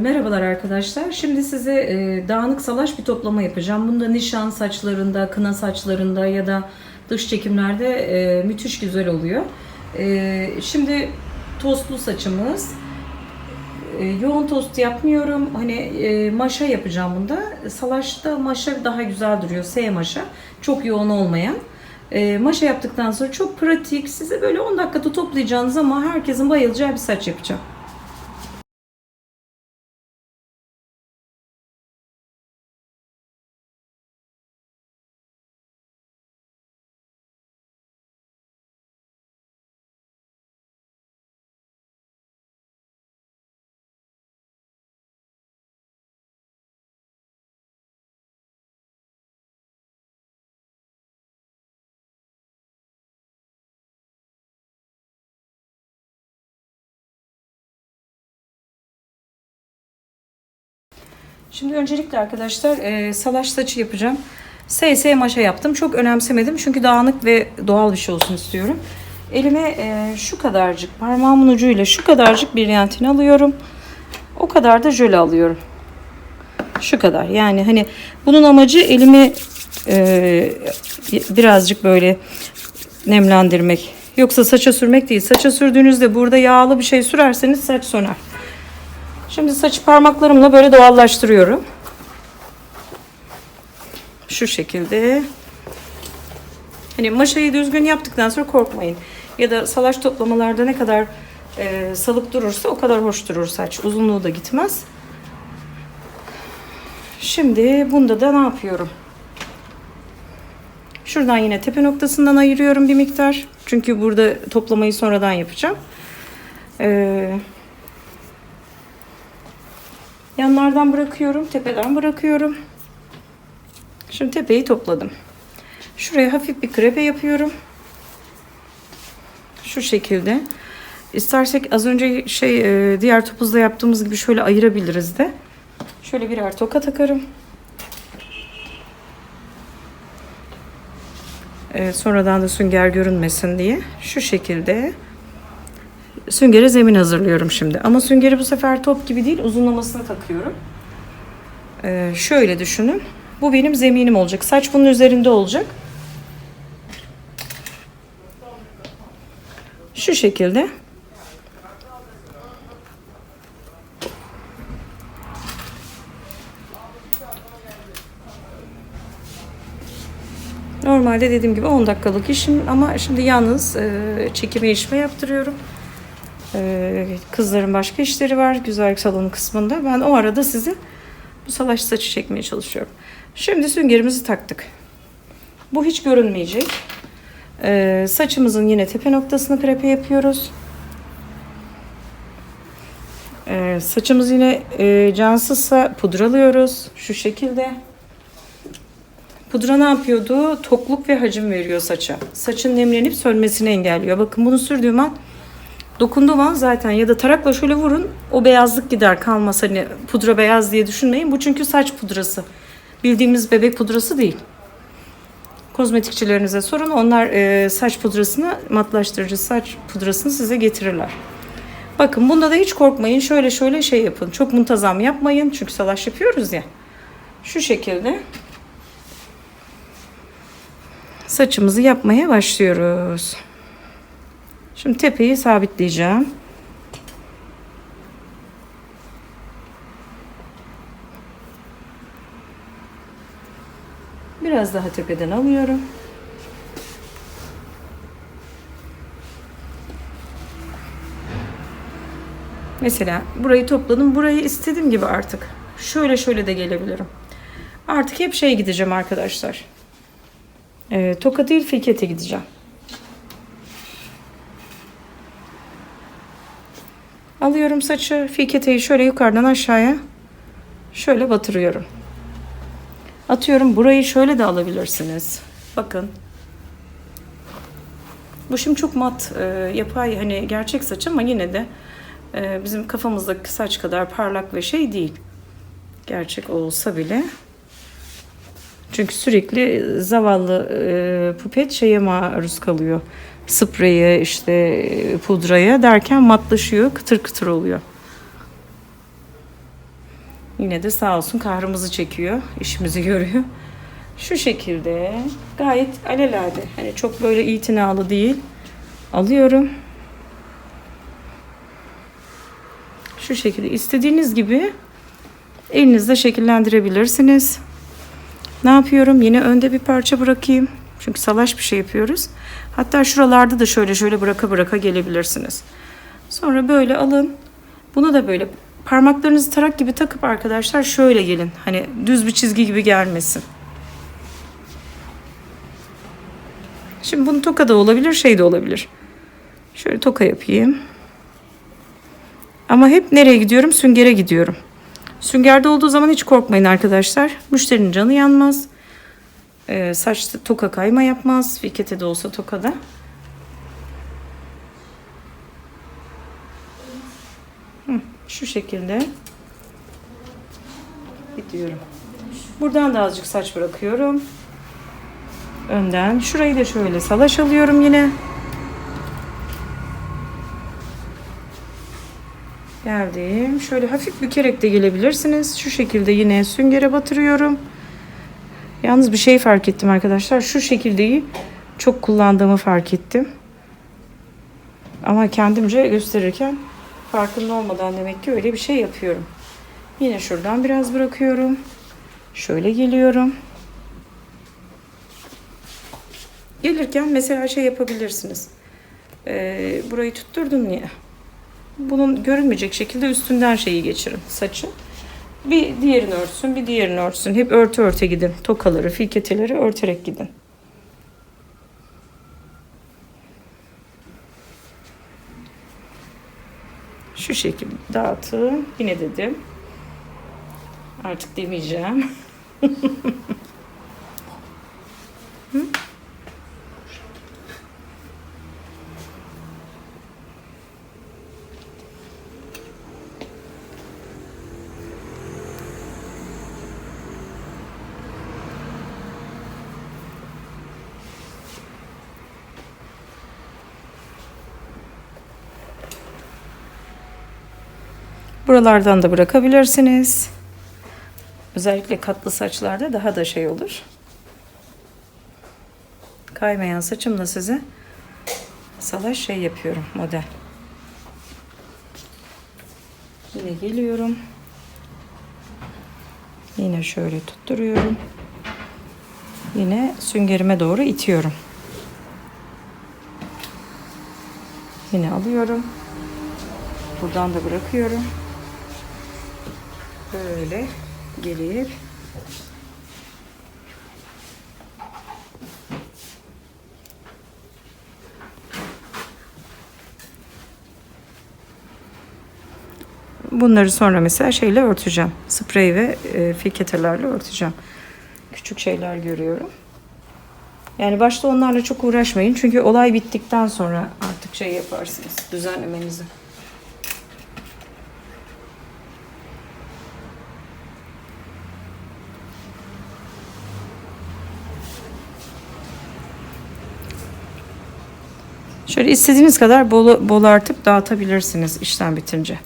merhabalar arkadaşlar. Şimdi size e, dağınık salaş bir toplama yapacağım. Bunda nişan saçlarında, kına saçlarında ya da dış çekimlerde e, müthiş güzel oluyor. E, şimdi tostlu saçımız. E, yoğun tost yapmıyorum. Hani e, maşa yapacağım bunda. Salaşta maşa daha güzel duruyor. S maşa. Çok yoğun olmayan. E, maşa yaptıktan sonra çok pratik. Size böyle 10 dakikada toplayacağınız ama herkesin bayılacağı bir saç yapacağım. Şimdi öncelikle arkadaşlar e, salaş saçı yapacağım. SS maşa yaptım. Çok önemsemedim çünkü dağınık ve doğal bir şey olsun istiyorum. Elime e, şu kadarcık parmağımın ucuyla şu kadarcık bir yantin alıyorum. O kadar da jöle alıyorum. Şu kadar. Yani hani bunun amacı elimi e, birazcık böyle nemlendirmek. Yoksa saça sürmek değil. Saça sürdüğünüzde burada yağlı bir şey sürerseniz saç söner. Şimdi saçı parmaklarımla böyle doğallaştırıyorum. Şu şekilde. Hani maşayı düzgün yaptıktan sonra korkmayın. Ya da salaş toplamalarda ne kadar e, salık durursa o kadar hoş durur saç. Uzunluğu da gitmez. Şimdi bunda da ne yapıyorum? Şuradan yine tepe noktasından ayırıyorum bir miktar. Çünkü burada toplamayı sonradan yapacağım. Ee, yanlardan bırakıyorum, tepeden bırakıyorum. Şimdi tepeyi topladım. Şuraya hafif bir krepe yapıyorum. Şu şekilde. İstersek az önce şey e, diğer topuzda yaptığımız gibi şöyle ayırabiliriz de. Şöyle birer toka takarım. Ee, sonradan da sünger görünmesin diye. Şu şekilde süngere zemin hazırlıyorum şimdi. Ama süngeri bu sefer top gibi değil uzunlamasını takıyorum. Ee, şöyle düşünün. Bu benim zeminim olacak. Saç bunun üzerinde olacak. Şu şekilde. Normalde dediğim gibi 10 dakikalık işim ama şimdi yalnız e, çekime işime yaptırıyorum. E, kızların başka işleri var güzellik salonu kısmında. Ben o arada size bu salaş saçı çekmeye çalışıyorum. Şimdi süngerimizi taktık. Bu hiç görünmeyecek. E, saçımızın yine tepe noktasını prepe yapıyoruz. E, saçımız yine e, cansızsa pudralıyoruz. Şu şekilde. Pudra ne yapıyordu? Tokluk ve hacim veriyor saça. Saçın nemlenip sönmesini engelliyor. Bakın bunu sürdüğüm an dokunduğum zaten ya da tarakla şöyle vurun o beyazlık gider kalmaz. Hani pudra beyaz diye düşünmeyin. Bu çünkü saç pudrası. Bildiğimiz bebek pudrası değil. Kozmetikçilerinize sorun. Onlar e, saç pudrasını matlaştırıcı saç pudrasını size getirirler. Bakın bunda da hiç korkmayın. Şöyle şöyle şey yapın. Çok muntazam yapmayın. Çünkü salaş yapıyoruz ya. Şu şekilde saçımızı yapmaya başlıyoruz. Şimdi tepeyi sabitleyeceğim. Biraz daha tepeden alıyorum. Mesela burayı topladım. Burayı istediğim gibi artık. Şöyle şöyle de gelebilirim. Artık hep şey gideceğim arkadaşlar. E, toka değil filkete gideceğim. Alıyorum saçı. Filketeyi şöyle yukarıdan aşağıya şöyle batırıyorum. Atıyorum burayı şöyle de alabilirsiniz. Bakın. Bu şimdi çok mat, e, yapay hani gerçek saç ama yine de e, bizim kafamızdaki saç kadar parlak ve şey değil. Gerçek olsa bile çünkü sürekli zavallı e, pupet şeye maruz kalıyor. Spreye işte pudraya derken matlaşıyor, kıtır kıtır oluyor. Yine de sağ olsun kahrımızı çekiyor. işimizi görüyor. Şu şekilde gayet alelade. Hani çok böyle itinalı değil. Alıyorum. Şu şekilde istediğiniz gibi elinizle şekillendirebilirsiniz. Ne yapıyorum? Yine önde bir parça bırakayım. Çünkü salaş bir şey yapıyoruz. Hatta şuralarda da şöyle şöyle bıraka bıraka gelebilirsiniz. Sonra böyle alın. Bunu da böyle parmaklarınızı tarak gibi takıp arkadaşlar şöyle gelin. Hani düz bir çizgi gibi gelmesin. Şimdi bunu toka da olabilir, şey de olabilir. Şöyle toka yapayım. Ama hep nereye gidiyorum? Süngere gidiyorum. Süngerde olduğu zaman hiç korkmayın arkadaşlar. Müşterinin canı yanmaz. Ee, saçta toka kayma yapmaz. Fikete de olsa tokada. Hı, şu şekilde gidiyorum. Buradan da azıcık saç bırakıyorum. Önden. Şurayı da şöyle salaş alıyorum yine. Geldim. Şöyle hafif bükerek de gelebilirsiniz. Şu şekilde yine süngere batırıyorum. Yalnız bir şey fark ettim arkadaşlar. Şu şekildeyi çok kullandığımı fark ettim. Ama kendimce gösterirken farkında olmadan demek ki öyle bir şey yapıyorum. Yine şuradan biraz bırakıyorum. Şöyle geliyorum. Gelirken mesela şey yapabilirsiniz. Ee, burayı tutturdum ya. Bunun görünmeyecek şekilde üstünden şeyi geçirin saçı. Bir diğerini örtsün, bir diğerini örtsün. Hep örtü örte gidin. Tokaları, filketeleri örterek gidin. Şu şekilde dağıtın. Yine dedim. Artık demeyeceğim. Buralardan da bırakabilirsiniz. Özellikle katlı saçlarda daha da şey olur. Kaymayan saçımla size salaş şey yapıyorum model. Yine geliyorum. Yine şöyle tutturuyorum. Yine süngerime doğru itiyorum. Yine alıyorum. Buradan da bırakıyorum. Böyle gelip Bunları sonra mesela şeyle örteceğim. Sprey ve e, filketelerle örteceğim. Küçük şeyler görüyorum. Yani başta onlarla çok uğraşmayın. Çünkü olay bittikten sonra artık şey yaparsınız. Düzenlemenizi. Şöyle istediğiniz kadar bol, bol artıp dağıtabilirsiniz işlem bitince.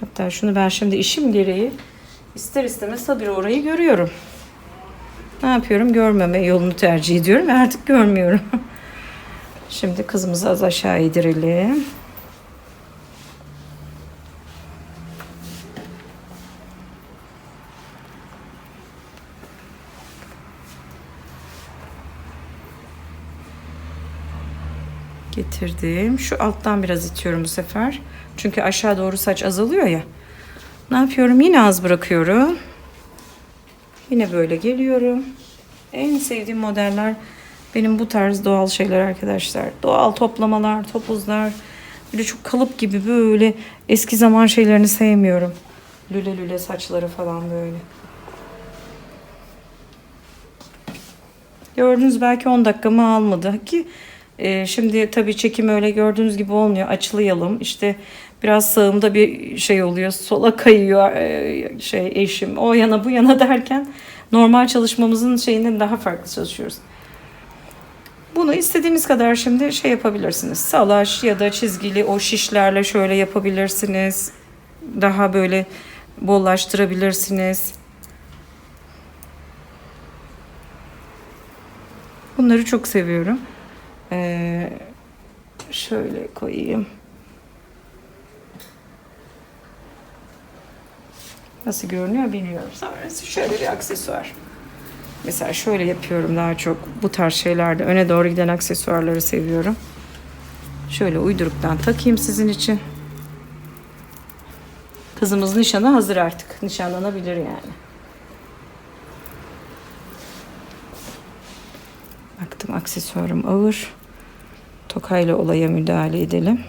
Hatta şunu ben şimdi işim gereği ister istemez tabii orayı görüyorum. Ne yapıyorum? Görmeme yolunu tercih ediyorum artık görmüyorum. Şimdi kızımızı az aşağı indirelim. Getirdim. Şu alttan biraz itiyorum bu sefer. Çünkü aşağı doğru saç azalıyor ya. Ne yapıyorum? Yine az bırakıyorum. Yine böyle geliyorum. En sevdiğim modeller benim bu tarz doğal şeyler arkadaşlar. Doğal toplamalar, topuzlar. Böyle çok kalıp gibi böyle eski zaman şeylerini sevmiyorum. Lüle lüle saçları falan böyle. Gördünüz belki 10 dakikamı almadı ki e, şimdi tabii çekim öyle gördüğünüz gibi olmuyor. Açılayalım. İşte biraz sağımda bir şey oluyor. Sola kayıyor e, şey eşim. O yana bu yana derken normal çalışmamızın şeyinden daha farklı çalışıyoruz. Bunu istediğiniz kadar şimdi şey yapabilirsiniz. Salaş ya da çizgili o şişlerle şöyle yapabilirsiniz. Daha böyle bollaştırabilirsiniz. Bunları çok seviyorum. Ee, şöyle koyayım. Nasıl görünüyor bilmiyorum. Sonrası şöyle bir aksesuar. Mesela şöyle yapıyorum daha çok bu tarz şeylerde. Öne doğru giden aksesuarları seviyorum. Şöyle uyduruktan takayım sizin için. Kızımız nişana hazır artık. Nişanlanabilir yani. Aksesuarım ağır. Tokayla olaya müdahale edelim.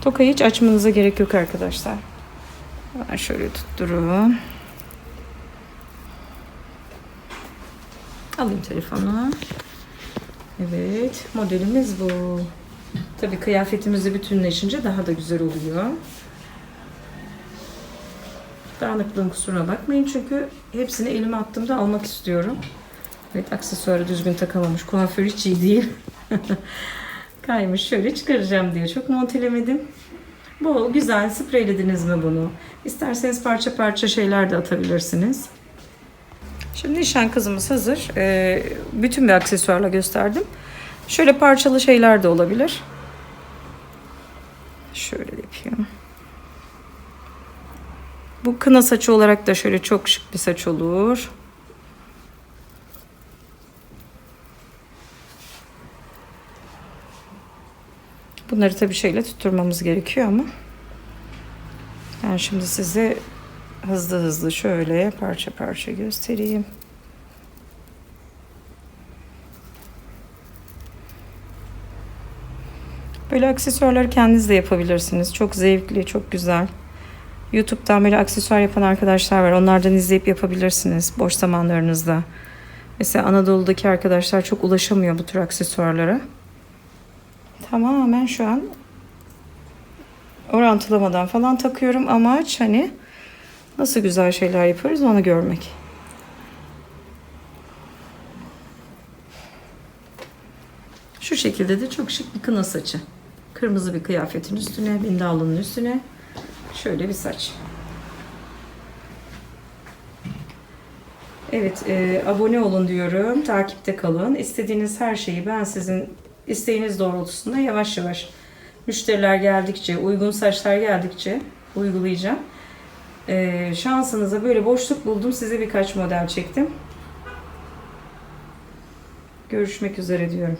Tokayı hiç açmanıza gerek yok arkadaşlar. Ben şöyle tutturun. Alayım telefonu. Evet, modelimiz bu. Tabii kıyafetimizi bütünleşince daha da güzel oluyor. Dağınıklığın kusuruna bakmayın çünkü hepsini elime attığımda almak istiyorum. Evet aksesuarı düzgün takamamış. Kuaför hiç iyi değil. Kaymış şöyle çıkaracağım diye çok montelemedim. Bol güzel spreylediniz mi bunu? İsterseniz parça parça şeyler de atabilirsiniz. Şimdi nişan kızımız hazır. Ee, bütün bir aksesuarla gösterdim. Şöyle parçalı şeyler de olabilir. Şöyle yapayım. Bu kına saçı olarak da şöyle çok şık bir saç olur. Bunları tabii şeyle tutturmamız gerekiyor ama ben şimdi size hızlı hızlı şöyle parça parça göstereyim. Böyle aksesuarları kendiniz de yapabilirsiniz. Çok zevkli, çok güzel. YouTube'dan böyle aksesuar yapan arkadaşlar var. Onlardan izleyip yapabilirsiniz boş zamanlarınızda. Mesela Anadolu'daki arkadaşlar çok ulaşamıyor bu tür aksesuarlara. Tamamen şu an orantılamadan falan takıyorum. Amaç hani nasıl güzel şeyler yapıyoruz onu görmek. Şu şekilde de çok şık bir kına saçı. Kırmızı bir kıyafetin üstüne, bindallının üstüne şöyle bir saç. Evet, e, abone olun diyorum. Takipte kalın. İstediğiniz her şeyi ben sizin isteğiniz doğrultusunda yavaş yavaş müşteriler geldikçe, uygun saçlar geldikçe uygulayacağım. E, şansınıza böyle boşluk buldum. Size birkaç model çektim. Görüşmek üzere diyorum.